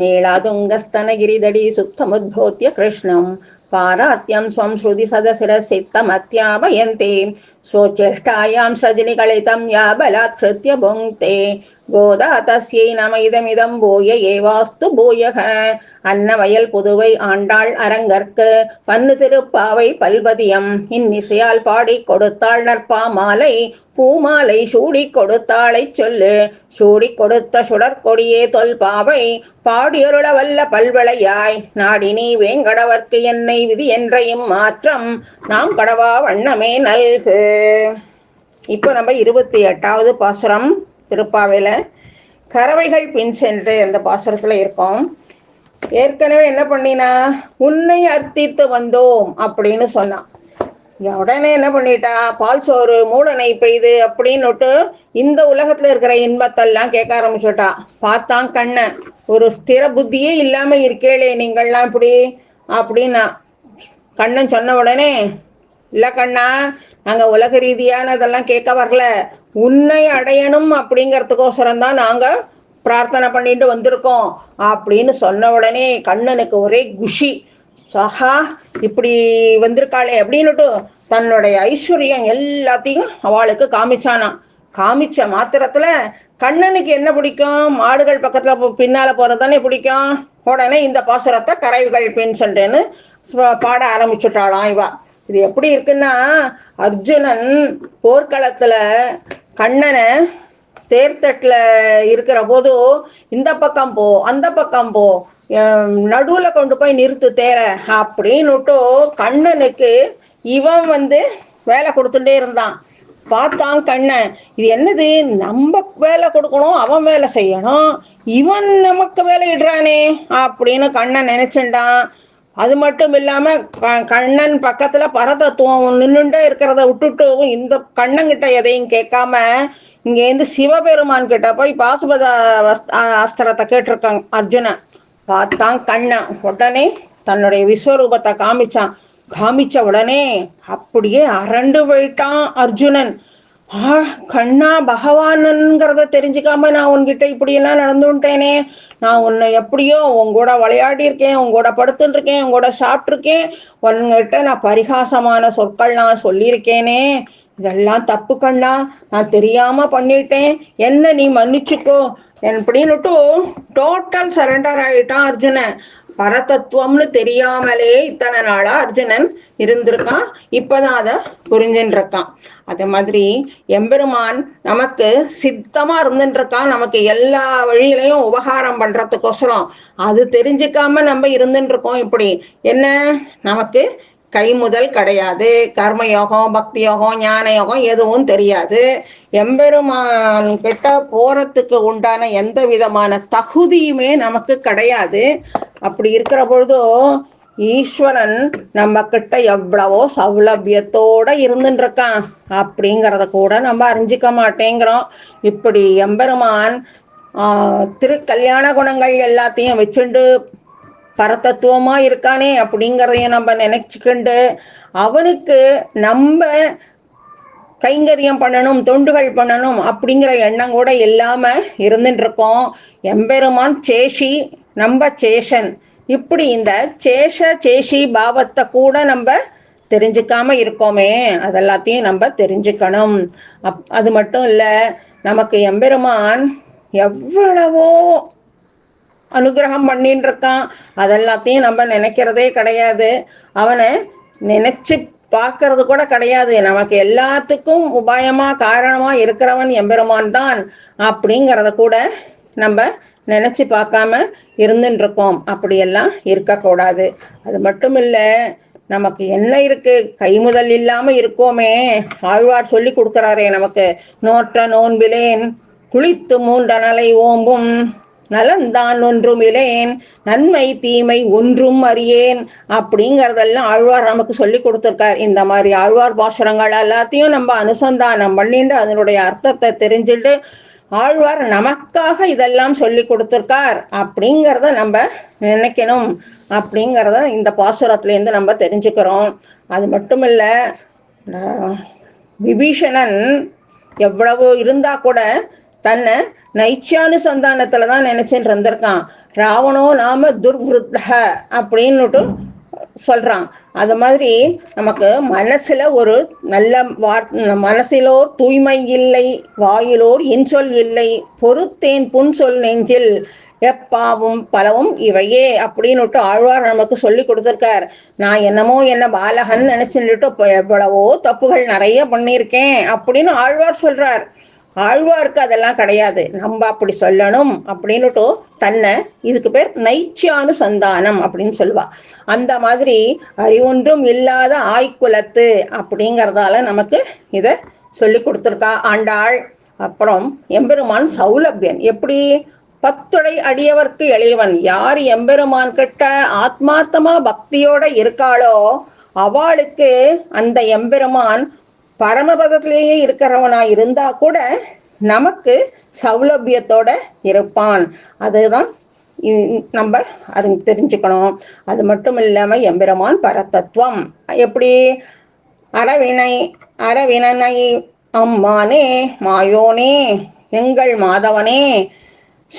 नीलातुङ्गस्तनगिरिदडी सुप्तमुद्भूत्य कृष्णं पारात्यं स्वं श्रुति सदशिरसित्तमत्यापयन्ते स्वचेष्टायां सजनिकलितं या बलात्कृत्य भुङ्क्ते கோதா தஸ்யை நம இதமிதம் பூய ஏவாஸ்து பூயக அன்னவயல் புதுவை ஆண்டாள் அரங்கற்கு பன்னு திருப்பாவை பல்பதியம் இந்நிசையால் பாடி கொடுத்தாள் நற்பா மாலை பூமாலை சூடி கொடுத்தாளை சொல்லு சூடி கொடுத்த சுடற்கொடியே தொல்பாவை பாடியருள வல்ல பல்வளையாய் நாடினி வேங்கடவர்க்கு என்னை விதி என்றையும் மாற்றம் நாம் கடவா வண்ணமே நல்கு இப்போ நம்ம இருபத்தி எட்டாவது பாசுரம் திருப்பாவையில் கறவைகள் பின் சென்று அந்த பாசுரத்தில் இருக்கோம். ஏற்கனவே என்ன பண்ணினா உன்னை அர்த்தித்து வந்தோம் அப்படின்னு சொன்னான் உடனே என்ன பண்ணிட்டா பால் சோறு மூடனை பெய்து அப்படின்னுட்டு இந்த உலகத்துல இருக்கிற இன்பத்தெல்லாம் கேட்க ஆரம்பிச்சுட்டா. பார்த்தான் கண்ணன். ஒரு ஸ்திர புத்தியே இல்லாம இருக்கேளே நீங்கள்லாம் இப்படி அப்படின்னா. கண்ணன் சொன்ன உடனே இல்லை கண்ணா நாங்கள் உலக ரீதியானதெல்லாம் கேட்க வரல. உன்னை அடையணும் அப்படிங்கிறதுக்கோசரம் தான் நாங்கள் பிரார்த்தனை பண்ணிட்டு வந்திருக்கோம் அப்படின்னு சொன்ன உடனே கண்ணனுக்கு ஒரே குஷி. சஹா இப்படி வந்திருக்காளே அப்படின்னுட்டு தன்னுடைய ஐஸ்வர்யம் எல்லாத்தையும் அவளுக்கு காமிச்சானான் காமிச்ச மாத்திரத்துல கண்ணனுக்கு என்ன பிடிக்கும்? மாடுகள் பக்கத்துல பின்னால போறது தானே பிடிக்கும்? உடனே இந்த பாசுரத்தை கரைவுகள் பின் சென்றேன்னு பாட ஆரம்பிச்சுட்டாளாம் இவா. இது எப்படி இருக்குன்னா அர்ஜுனன் போர்க்களத்துல கண்ணனை தேர்தட்டில் இருக்கிற போது இந்த பக்கம் போ அந்த பக்கம் போ நடுவுல கொண்டு போய் நிறுத்து தேர அப்படின்னுட்டு கண்ணனுக்கு இவன் வந்து வேலை கொடுத்துட்டே இருந்தான். பார்த்தான் கண்ணன். இது என்னது? நம்ம வேலை கொடுக்கணும் அவன் வேலை செய்யணும். இவன் நமக்கு வேலை இடுறானே அப்படின்னு கண்ணன் நினைச்சுட்டான். அது மட்டும் இல்லாம கண்ணன் பக்கத்துல பரதத்துவம் நின்றுட்டே இருக்கிறத விட்டுட்டு இந்த கண்ணங்கிட்ட எதையும் கேட்காம இங்கேருந்து சிவபெருமான் கிட்ட போய் பாசுபத அஸ்திரத்தை கேட்டிருக்காங்க அர்ஜுனன். பார்த்தான் கண்ணன். உடனே தன்னுடைய விஸ்வரூபத்தை காமிச்சான். காமிச்ச உடனே அப்படியே அரண்டு போயிட்டான் அர்ஜுனன். ஆ கண்ணா பகவானுங்கிறத தெரிஞ்சுக்காம நான் உன்கிட்ட இப்படியெல்லாம் நடந்துட்டேனே? நான் உன்னை எப்படியோ உங்கூட விளையாடி இருக்கேன் உங்கூட படுத்துட்டு இருக்கேன் உங்கூட சாப்பிட்ருக்கேன் உன்கிட்ட நான் பரிகாசமான சொற்கள் நான் சொல்லியிருக்கேனே. இதெல்லாம் தப்பு கண்ணா. நான் தெரியாம பண்ணிட்டேன். என்ன நீ மன்னிச்சுக்கோ. அப்படின்னுட்டு டோட்டல் சரண்டர் ஆயிட்டான் அர்ஜுனன். பரதத்துவம்னு தெரியாமலே இத்தனை நாளா அர்ஜுனன் இருந்திருக்கான். இப்பதான் அதை புரிஞ்சுன்னு இருக்கான் அதே மாதிரி எம்பெருமான் நமக்கு சித்தமா இருந்துட்டு இருக்கான் நமக்கு எல்லா வழியிலையும் உபகாரம் பண்றதுக்கோசரம். அது தெரிஞ்சுக்காம நம்ம இருந்துட்டு இருக்கோம் இப்படி. என்ன? நமக்கு கை முதல் கிடையாது. கர்மயோகம் பக்தி யோகம் ஞான யோகம் எதுவும் தெரியாது. எம்பெருமான் கிட்ட போறதுக்கு உண்டான எந்த விதமான தகுதியுமே நமக்கு கிடையாது. அப்படி இருக்கிற பொழுதும் ஈஸ்வரன் நம்ம கிட்ட எவ்வளவோ சௌலபியத்தோட இருந்துட்டு இருக்கான் அப்படிங்கிறத கூட நம்ம அறிஞ்சிக்க மாட்டேங்கிறோம். இப்படி எம்பெருமான் திருக்கல்யாண குணங்கள் எல்லாத்தையும் வச்சுண்டு பரதத்துவமா இருக்கானே அப்படிங்கிறதையும் நம்ம நினைச்சுக்கிண்டு அவனுக்கு நம்ம கைங்கரியம் பண்ணணும் தொண்டுகள் பண்ணணும் அப்படிங்கிற எண்ணம் கூட இல்லாம இருந்துட்டு இருக்கோம் எம்பெருமான் சேஷி நம்ம சேஷன். இப்படி இந்த சேஷ சேஷி பாவத்தை கூட நம்ம தெரிஞ்சுக்காம இருக்கோமே. அதெல்லாத்தையும் நம்ம தெரிஞ்சுக்கணும். அப் அது மட்டும் இல்லை நமக்கு எம்பெருமான் எவ்வளவோ அனுகிரகம் பண்ணின்னு இருக்கான் அதெல்லாத்தையும் நம்ம நினைக்கிறதே கிடையாது. அவனை நினைச்சு பார்க்கறது கூட கிடையாது. நமக்கு எல்லாத்துக்கும் உபாயமா காரணமா இருக்கிறவன் எம்பெருமான் தான். அப்படிங்கிறத கூட நம்ம நினைச்சு பார்க்காம இருந்துருக்கோம் இருக்கோம் அப்படியெல்லாம் இருக்கக்கூடாது. அது மட்டும் இல்லை நமக்கு என்ன இருக்கு? கை முதல் இருக்கோமே. ஆழ்வார் சொல்லி கொடுக்குறாரே நமக்கு. நோற்ற நோன்பிலேன் குளித்து மூன்ற நலை ஓம்பும். நலந்தான் ஒன்றும் இலேன் நன்மை தீமை ஒன்றும் அறியேன். அப்படிங்கிறதெல்லாம் ஆழ்வார் நமக்கு சொல்லி கொடுத்துருக்கார். இந்த மாதிரி ஆழ்வார் பாசுரங்கள் எல்லாத்தையும் நம்ம அனுசந்தானம் பண்ணிட்டு அதனுடைய அர்த்தத்தை தெரிஞ்சுட்டு ஆழ்வார் நமக்காக இதெல்லாம் சொல்லி கொடுத்துருக்கார். அப்படிங்கிறத நம்ம நினைக்கணும். அப்படிங்கிறத இந்த பாசுரத்துலேருந்து நம்ம தெரிஞ்சுக்கிறோம். அது மட்டும் இல்லை விபீஷணன் எவ்வளவு இருந்தா கூட தன்னை நைச்சியானுசந்தானத்துல தான் நினைச்சுட்டு இருந்திருக்கான். ராவணோ நாம துர்விருத்த அப்படின்னுட்டு சொல்றான். அது மாதிரி நமக்கு மனசுல ஒரு நல்ல வார் மனசிலோர் தூய்மை இல்லை வாயிலோர் இன்சொல் இல்லை பொறுத்தேன் புன்சொல் நெஞ்சில் எப்பாவும் பலவும் இவையே அப்படின்னுட்டு ஆழ்வார் நமக்கு சொல்லி கொடுத்துருக்கார். நான் என்னமோ என்ன பாலகன் நினைச்சுட்டு எவ்வளவோ தப்புகள் நிறைய பண்ணியிருக்கேன் அப்படின்னு ஆழ்வார் சொல்றார். ஆழ்வாருக்கு அதெல்லாம் கிடையாது. நம்ம அப்படி சொல்லணும் அப்படின்னுட்டு தன்னை இதுக்கு பேர் நைச்சியானு சந்தானம் அப்படின்னு சொல்லுவா. அந்த மாதிரி அறிவொன்றும் இல்லாத ஆய்க்குலத்து அப்படிங்கிறதால நமக்கு இதை சொல்லி கொடுத்துருக்கா ஆண்டாள். அப்புறம் எம்பெருமான் சௌலபியன். எப்படி? பத்துடை அடியவர்க்கு எளியவன். யார் எம்பெருமான் கிட்ட ஆத்மார்த்தமா பக்தியோட இருக்காளோ அவளுக்கு அந்த எம்பெருமான் பரமபதத்திலேயே இருக்கிறவனா இருந்தா கூட நமக்கு சௌலபியத்தோட இருப்பான். அதுதான் இ- நம்ம அது தெரிஞ்சுக்கணும். அது மட்டும் இல்லாம எம்பெருமான் பரதத்துவம் எப்படி? அரவினை அரவினனை அம்மானே மாயோனே எங்கள் மாதவனே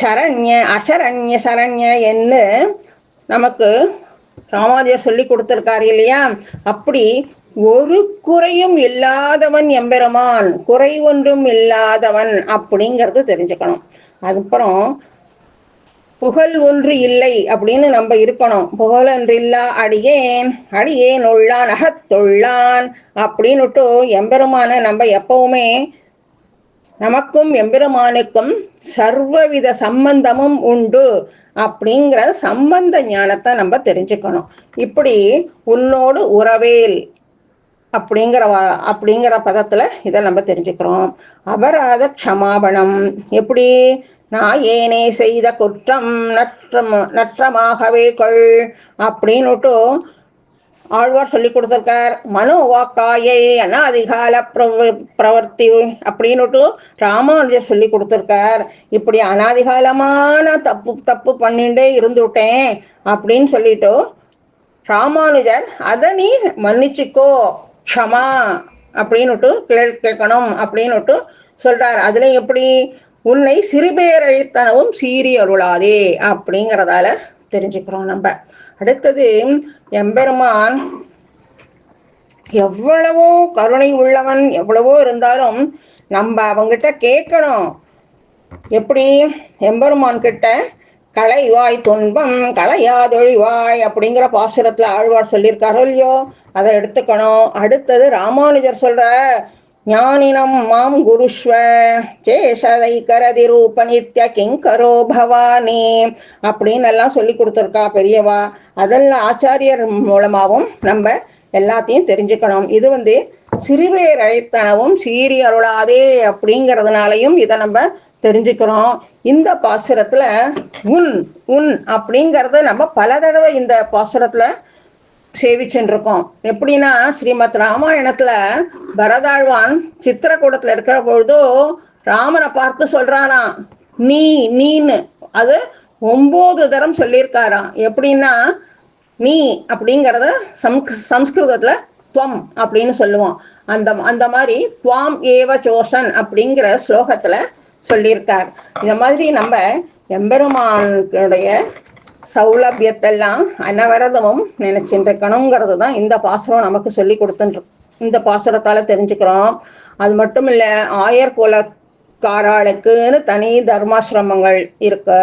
சரண்ய அசரண்ய சரண்ய என்று நமக்கு ராமாதியர் சொல்லி கொடுத்துருக்காரு இல்லையா? அப்படி ஒரு குறையும் இல்லாதவன் எம்பெருமான் குறை ஒன்றும் இல்லாதவன் அப்படிங்கிறது தெரிஞ்சுக்கணும். அதுக்கப்புறம் புகழ் ஒன்று இல்லை அப்படின்னு நம்ம இருக்கணும். புகழ் ஒன்று இல்லா அடியேன் அடியேன் உள்ளான் அகத்துள்ளான் அப்படின்னுட்டு எம்பெருமான நம்ம எப்பவுமே நமக்கும் எம்பெருமானுக்கும் சர்வவித சம்பந்தமும் உண்டு அப்படிங்கிற சம்பந்த ஞானத்தை நம்ம தெரிஞ்சுக்கணும். இப்படி உன்னோடு உறவேல் அப்படிங்கிற அப்படிங்கிற பதத்துல இதை நம்ம தெரிஞ்சுக்கிறோம். அபராத க்ஷமாபணம். எப்படி? நான் ஏனே செய்த குற்றம் நற்றம் நற்றமாகவே கொள் அப்படின்னுட்டு ஆழ்வார் சொல்லி கொடுத்துருக்கார். மனோவாக்காயை அனாதிகால பிரவ பிரவர்த்தி அப்படின்னுட்டு ராமானுஜர் சொல்லி கொடுத்துருக்கார். இப்படி அனாதிகாலமான தப்பு தப்பு பண்ணிட்டே இருந்துட்டேன் அப்படின்னு சொல்லிட்டு ராமானுஜர் அதை நீ மன்னிச்சுக்கோ. க்ஷமா அப்படின்னுட்டு கே கேட்கணும் அப்படின்னுட்டு சொல்றார். அதுல எப்படி? உன்னை சிறுபேரழித்தனவும் சீறி அருளாதே அப்படிங்கிறதால தெரிஞ்சுக்கிறோம் நம்ம. அடுத்தது எம்பெருமான் எவ்வளவோ கருணை உள்ளவன் எவ்வளவோ இருந்தாலும் நம்ம அவங்கிட்ட கேட்கணும். எப்படி? எம்பெருமான் கிட்ட களைவாய் துன்பம் களையாதொழிவாய் அப்படிங்கிற பாசுரத்துல ஆழ்வார் சொல்லியிருக்காரோ இல்லையோ? அதை எடுத்துக்கணும். அடுத்தது ராமானுஜர் சொல்ற ஞானினம் மாம் குருஷ்வ சேஷதை கரதி ரூப நித்ய கிங்கரோ பவானி அப்படின்னு எல்லாம் சொல்லி கொடுத்துருக்கா பெரியவா. அதெல்லாம் ஆச்சாரியர் மூலமாகவும் நம்ம எல்லாத்தையும் தெரிஞ்சுக்கணும். இது வந்து சிறுவேரழைத்தனவும் சீரி அருளாதே அப்படிங்கிறதுனாலையும் இதை நம்ம தெரிஞ்சுக்கிறோம். இந்த பாசுரத்துல உன் உன் அப்படிங்கறத நம்ம பல தடவை இந்த பாசுரத்துல சேவிச்சுட்டு இருக்கோம் எப்படின்னா ஸ்ரீமத் ராமாயணத்துல பரதாழ்வான் சித்திரக்கூடத்துல இருக்கிற பொழுதோ ராமனை பார்த்து சொல்றானாம் நீ நீன்னு. அது ஒன்பது தரம் சொல்லியிருக்காராம். எப்படின்னா நீ அப்படிங்கிறத சம் சம்ஸ்கிருதத்துல துவம் அப்படின்னு சொல்லுவோம். அந்த அந்த மாதிரி துவாம் ஏவ சோசன் அப்படிங்கிற ஸ்லோகத்துல சொல்லியிருக்கார். இந்த மாதிரி நம்ம எம்பெருமானுடைய சௌலபியத்தெல்லாம் அனவரதமும் நினைச்சுட்டு இருக்கணுங்கிறது தான் இந்த பாசுரம் நமக்கு சொல்லி கொடுத்துட்டு இந்த பாசுரத்தால தெரிஞ்சுக்கிறோம். அது மட்டும் இல்ல ஆயர் குலக்காராளுக்குன்னு தனி தர்மாசிரமங்கள் இருக்கு.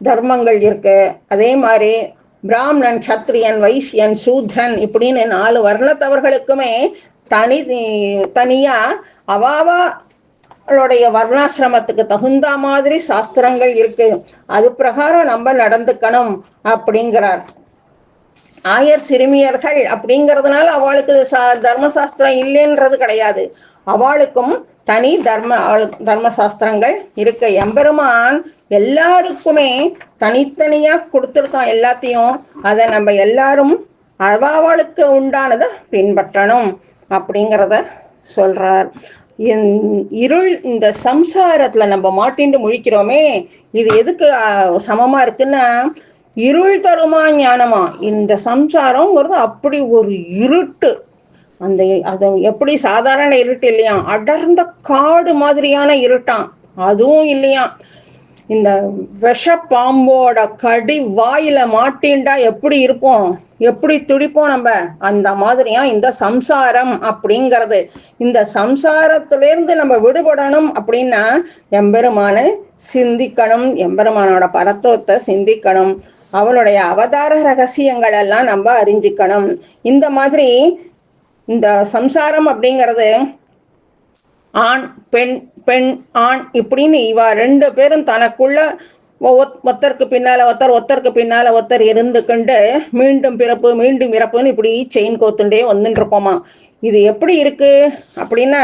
தர்மங்கள் இருக்கு. அதே மாதிரி பிராமணன் சத்திரியன் வைசியன் சூத்ரன் இப்படின்னு நாலு வர்ணத்தவர்களுக்குமே தனி தனியா அவாவா அவளுடைய வர்ணாசிரமத்துக்கு தகுந்த மாதிரி சாஸ்திரங்கள் இருக்கு. அது பிரகாரம் நம்ம நடந்துக்கணும் அப்படிங்கிறார். ஆயர் சிறுமியர்கள் அப்படிங்கிறதுனால அவளுக்கு சா தர்மசாஸ்திரம் இல்லைன்றது கிடையாது. அவளுக்கும் தனி தர்ம தர்ம தர்மசாஸ்திரங்கள் இருக்கு. எம்பெருமான் எல்லாருக்குமே தனித்தனியா கொடுத்துருக்கான் எல்லாத்தையும். அதை நம்ம எல்லாரும் அவளுக்கு உண்டானதை பின்பற்றணும் அப்படிங்கிறத சொல்றார். இருள் இந்த சம்சாரத்துல நம்ம மாட்டிண்டு முழிக்கிறோமே இது எதுக்கு சமமா இருக்குன்னா இருள் தருமா ஞானமா? இந்த சம்சாரம்ங்கிறது அப்படி ஒரு இருட்டு. அந்த அது எப்படி சாதாரண இருட்டு இல்லையா? அடர்ந்த காடு மாதிரியான இருட்டான் அதுவும் இல்லையா இந்த விஷ பாம்போட கடி வாயில மாட்டின்டா எப்படி இருப்போம்? எப்படி துடிப்போம் நம்ம? அந்த மாதிரியா இந்த சம்சாரம் அப்படிங்கிறது. இந்த சம்சாரத்திலிருந்து நம்ம விடுபடணும் அப்படின்னா எம்பெருமானு சிந்திக்கணும். எம்பெருமானோட பரத்துவத்தை சிந்திக்கணும். அவளுடைய அவதார ரகசியங்கள் எல்லாம் நம்ம அறிஞ்சிக்கணும். இந்த மாதிரி இந்த சம்சாரம் அப்படிங்கிறது ஆண் பெண் பெண் ஆண் இப்படின்னு இவா ரெண்டு பேரும் தனக்குள்ள ஒருத்தருக்கு பின்னால ஒருத்தர் ஒருத்தருக்கு பின்னால ஒருத்தர் இருந்துக்கிண்டு மீண்டும் பிறப்பு மீண்டும் இறப்புன்னு இப்படி செயின் கோத்துண்டே வந்துட்டு இருக்கோமா இது எப்படி இருக்கு? அப்படின்னா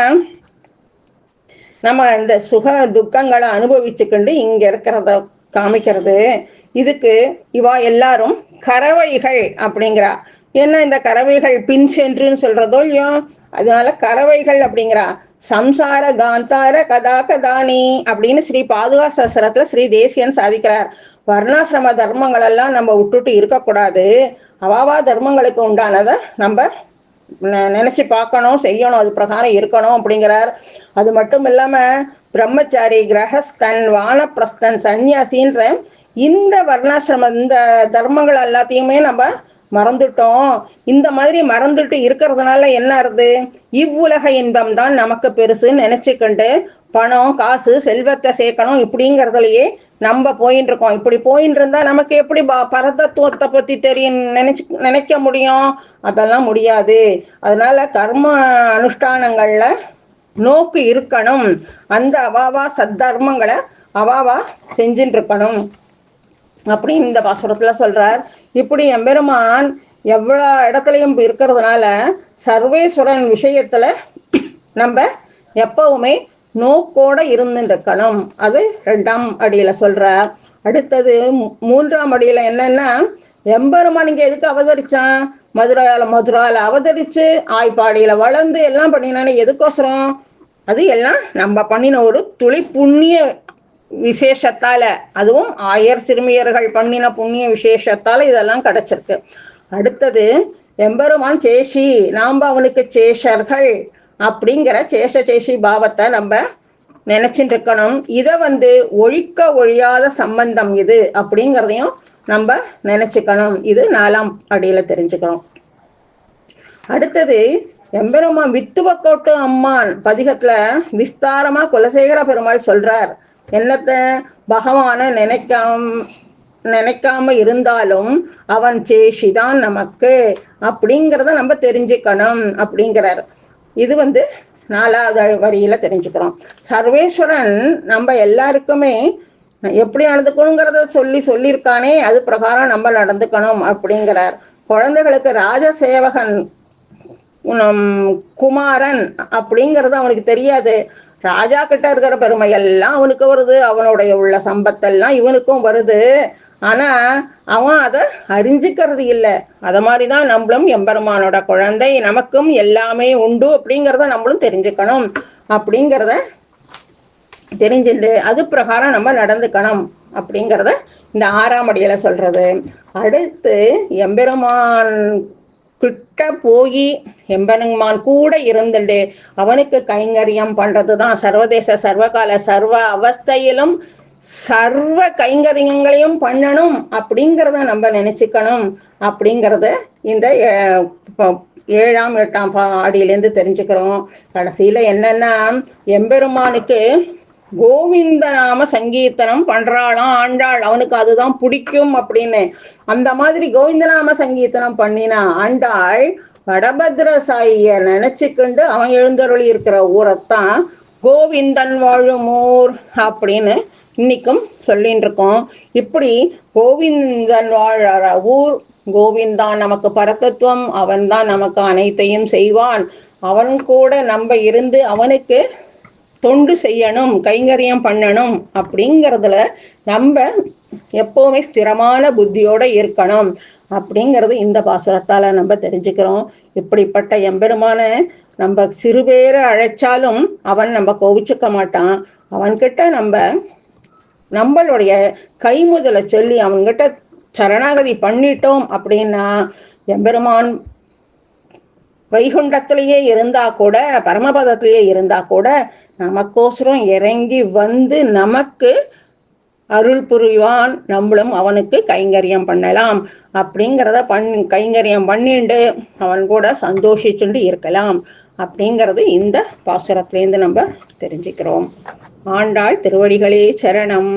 நம்ம இந்த சுக துக்கங்களை அனுபவிச்சுக்கிண்டு இங்க இருக்கிறத காமிக்கிறது. இதுக்கு இவா எல்லாரும் கறவைகள் அப்படிங்கிறா. என்ன இந்த கறவைகள் பின் சென்றுன்னு சொல்றதோ இல்லையோ அதனால கறவைகள் அப்படிங்கிறா சம்சார காந்தார கதா கதானி அப்படின்னு ஸ்ரீ பாதுகா ஸ்ரீ தேசியன் சாதிக்கிறார். வர்ணாசிரம தர்மங்கள் எல்லாம் நம்ம விட்டுட்டு இருக்கக்கூடாது. அவாவா தர்மங்களுக்கு உண்டானதை நம்ம நினைச்சு பார்க்கணும் செய்யணும் அது பிரகாரம் இருக்கணும் அப்படிங்கிறார். அது மட்டும் இல்லாம பிரம்மச்சாரி கிரகஸ்தன் வானப்பிரஸ்தன் சன்னியாசின்ற இந்த வர்ணாசிரம இந்த தர்மங்கள் எல்லாத்தையுமே நம்ம மறந்துட்டோம். இந்த மாதிரி மறந்துட்டு இருக்கிறதுனால என்ன ஆறுது? இவ்வுலக இன்பம் தான் நமக்கு பெருசுன்னு நினைச்சுக்கிண்டு பணம் காசு செல்வத்தை சேர்க்கணும் இப்படிங்கிறதுலயே நம்ம போயின்னு இருக்கோம். இப்படி போயின்னு இருந்தா நமக்கு எப்படி பரதத்துவத்தை பத்தி தெரியும் நினைச்சு நினைக்க முடியும்? அதெல்லாம் முடியாது. அதனால கர்ம அனுஷ்டானங்கள்ல நோக்கு இருக்கணும். அந்த அவாவா சத்தர்மங்களை அவாவா செஞ்சுட்டு இருக்கணும். அப்படின்னு இந்த பாசுரத்துல சொல்றார். இப்படி எம்பெருமான் எவ்வளோ இடத்துலையும் இருக்கிறதுனால சர்வேஸ்வரன் விஷயத்துல நம்ம எப்பவுமே நோக்கோட இருந்துருக்கணும். அது ரெண்டாம் அடியில சொல்ற. அடுத்தது மூன்றாம் அடியில என்னன்னா எம்பெருமான் இங்க எதுக்கு அவதரிச்சான்? மதுரால மதுரால அவதரிச்சு ஆய்ப்பாடியில வளர்ந்து எல்லாம் பண்ணினானே எதுக்கோசரம்? அது எல்லாம் நம்ம பண்ணின ஒரு துளி புண்ணிய விசேஷத்தால அதுவும் ஆயர் சிறுமியர்கள் பண்ணின புண்ணிய விசேஷத்தால இதெல்லாம் கிடைச்சிருக்கு. அடுத்தது எம்பெருமான் சேஷி நாம் அவனுக்கு சேஷர்கள் அப்படிங்கிற சேஷ சேஷி பாவத்தை நம்ம நினைச்சிட்டு இருக்கணும். இதை வந்து ஒழிக்க ஒழியாத சம்பந்தம் இது அப்படிங்கிறதையும் நம்ம நினைச்சுக்கணும். இது நாலாம் அடியில தெரிஞ்சுக்கணும் அடுத்தது எம்பெருமான் வித்துவக்கோட்டு அம்மான் பதிகத்துல விஸ்தாரமா குலசேகர பெருமாள் சொல்றார். என்னத்த பகவான நினைக்காம நினைக்காம இருந்தாலும் அவன் சேஷிதான் நமக்கு. அப்படிங்கிறத நம்ம தெரிஞ்சுக்கணும் அப்படிங்கிறார். இது வந்து நாலாவது வரியில தெரிஞ்சுக்கிறோம். சர்வேஸ்வரன் நம்ம எல்லாருக்குமே எப்படி நடந்துக்கணுங்கிறத சொல்லி சொல்லியிருக்கானே அது பிரகாரம் நம்ம நடந்துக்கணும் அப்படிங்கிறார். குழந்தைகளுக்கு ராஜசேவகன் குமாரன் அப்படிங்கிறது அவனுக்கு தெரியாது. ராஜா கிட்ட இருக்கிற பெருமை எல்லாம் அவனுக்கு வருது. அவனுடைய உள்ள சம்பத்தெல்லாம் இவனுக்கும் வருது. ஆனா அவன் அதை அறிஞ்சிக்கிறது இல்லை. அத மாதிரிதான் நம்மளும் எம்பெருமானோட குழந்தை நமக்கும் எல்லாமே உண்டு அப்படிங்கிறத நம்மளும் தெரிஞ்சுக்கணும். அப்படிங்கிறத தெரிஞ்சுட்டு அது பிரகாரம் நம்ம நடந்துக்கணும் அப்படிங்கிறத இந்த ஆறாம் அடியில சொல்றது. அடுத்து எம்பெருமான் கிட்ட போய் எம்பெருமான் கூட இருந்துட்டு அவனுக்கு கைங்கரியம் பண்றதுதான் சர்வதேச சர்வகால சர்வ அவஸ்தையிலும் சர்வ கைங்கரியங்களையும் பண்ணணும் அப்படிங்கிறத நம்ம நினைச்சுக்கணும் அப்படிங்கிறத இந்த ஏழாம் எட்டாம் ஆடியிலேருந்து தெரிஞ்சுக்கிறோம். கடைசியில என்னன்னா எம்பெருமானுக்கு கோவிந்த நாம சங்கீர்த்தனம் பண்றாளாம் ஆண்டாள் அவனுக்கு அதுதான் பிடிக்கும் அப்படின்னு. அந்த மாதிரி கோவிந்தநாம சங்கீர்த்தனம் பண்ணினா ஆண்டாள் வடபத்ர சாயிய நினைச்சுக்கிண்டு அவன் எழுந்தருளி இருக்கிற ஊரைத்தான் கோவிந்தன் வாழும் ஊர் அப்படின்னு இன்னைக்கும் சொல்லிட்டு இருக்கோம். இப்படி கோவிந்தன் வாழற ஊர் கோவிந்தான் நமக்கு பரதத்துவம் அவன் தான் நமக்கு அனைத்தையும் செய்வான். அவன் கூட நம்ம இருந்து அவனுக்கு தொண்டு செய்யணும் கைங்கரியம் பண்ணணும் அப்படிங்கிறதுல நம்ம எப்போவுமே ஸ்திரமான புத்தியோட இருக்கணும் அப்படிங்கிறது இந்த பாசுரத்தால் நம்ம தெரிஞ்சுக்கிறோம். இப்படிப்பட்ட எம்பெருமான நம்ம சிறுபேரை அழைச்சாலும் அவன் நம்ம கோவிச்சுக்க மாட்டான். அவன்கிட்ட நம்ம நம்மளுடைய கைமுதலை சொல்லி அவன்கிட்ட சரணாகதி பண்ணிட்டோம் அப்படின்னா எம்பெருமான் வைகுண்டத்திலேயே இருந்தா கூட பரமபதத்திலேயே இருந்தா கூட நமக்கோசரம் இறங்கி வந்து நமக்கு அருள் புரிவான். நம்மளும் அவனுக்கு கைங்கரியம் பண்ணலாம். அப்படிங்கிறத பண் கைங்கரியம் பண்ணிண்டு அவன் கூட சந்தோஷிச்சுண்டு இருக்கலாம். அப்படிங்கிறது இந்த பாசுரத்துலேருந்து நம்ம தெரிஞ்சுக்கிறோம். ஆண்டாள் திருவடிகளே சரணம்.